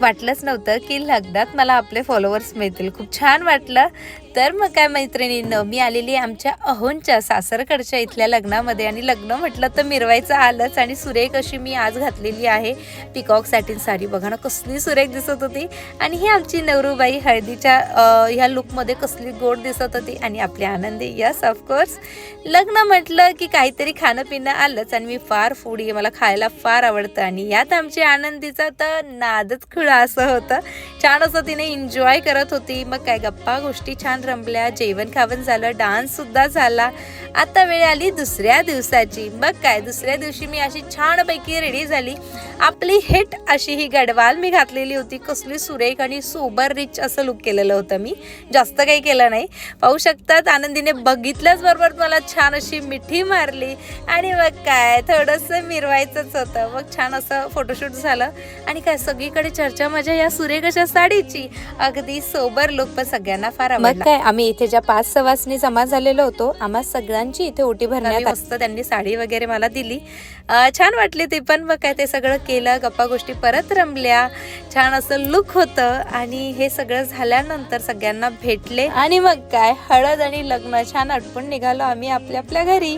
वाटलंच नव्हतं की लग्नात मला आपले फॉलोअर्स मिळतील. खूप छान वाटलं. तर मग काय मैत्रिणींनो मी आलेली आमच्या अहोनच्या सासरकडच्या इथल्या लग्नामध्ये आणि लग्न म्हटलं तर मिरवायचं आलंच आणि सुरेख अशी मी आज घातलेली आहे पिकॉक सॅटिन साडी. बघा ना कसली सुरेख दिसत होती. आणि ही आमची नवरूबाई हळदीच्या ह्या लुकमध्ये कसली गोड दिसत होती. आणि आपली आनंदी यस ऑफकोर्स लग्न म्हटलं की काहीतरी खाणं पिणं आलंच आणि मी फार फूड मला खायला फार आवडतं. आणि यात आमची आनंदीचा तर नादच खुळा असं होतं. छान असं तिने एन्जॉय करत होती. मग काय गप्पा गोष्टी छान रमल्या जेवण खावण झालं डान्स सुद्धा झाला. आता वेळ आली दुसऱ्या दिवसाची. मग काय दुसऱ्या दिवशी मी अशी छानपैकी रेडी झाली. आपली हिट अशी ही गडवाल मी घातलेली होती. कसली सुरेख आणि सोबर रिच असं लुक केलेलं होतं मी. जास्त काही केलं नाही. पाहू शकतात आनंदीने बघितल्याच बरोबर मला छान अशी मिठी मारली. आणि मग काय थोडंसं मिरवायचंच होतं. मग छान असं फोटोशूट झालं. आणि काय सगळीकडे चर्चा माझ्या या सुरेख अशा साडीची. अगदी सोबर लुक पण सगळ्यांना फार आवडला. काय आम्ही इथे ज्या पाच सवासनी जमा झालेलो होतो आम्हा सगळ्यांची इथे ओटी भरण्यात मस्त त्यांनी साडी वगैरे मला दिली. छान वाटली ती पण. मग काय ते सगळं केलं गप्पा गोष्टी परत रमल्या. छान असं लुक होतं. आणि हे सगळं झाल्यानंतर सगळ्यांना भेटले. आणि मग काय हळद आणि लग्न छान आटपून निघालो आम्ही आपल्या आपल्या घरी.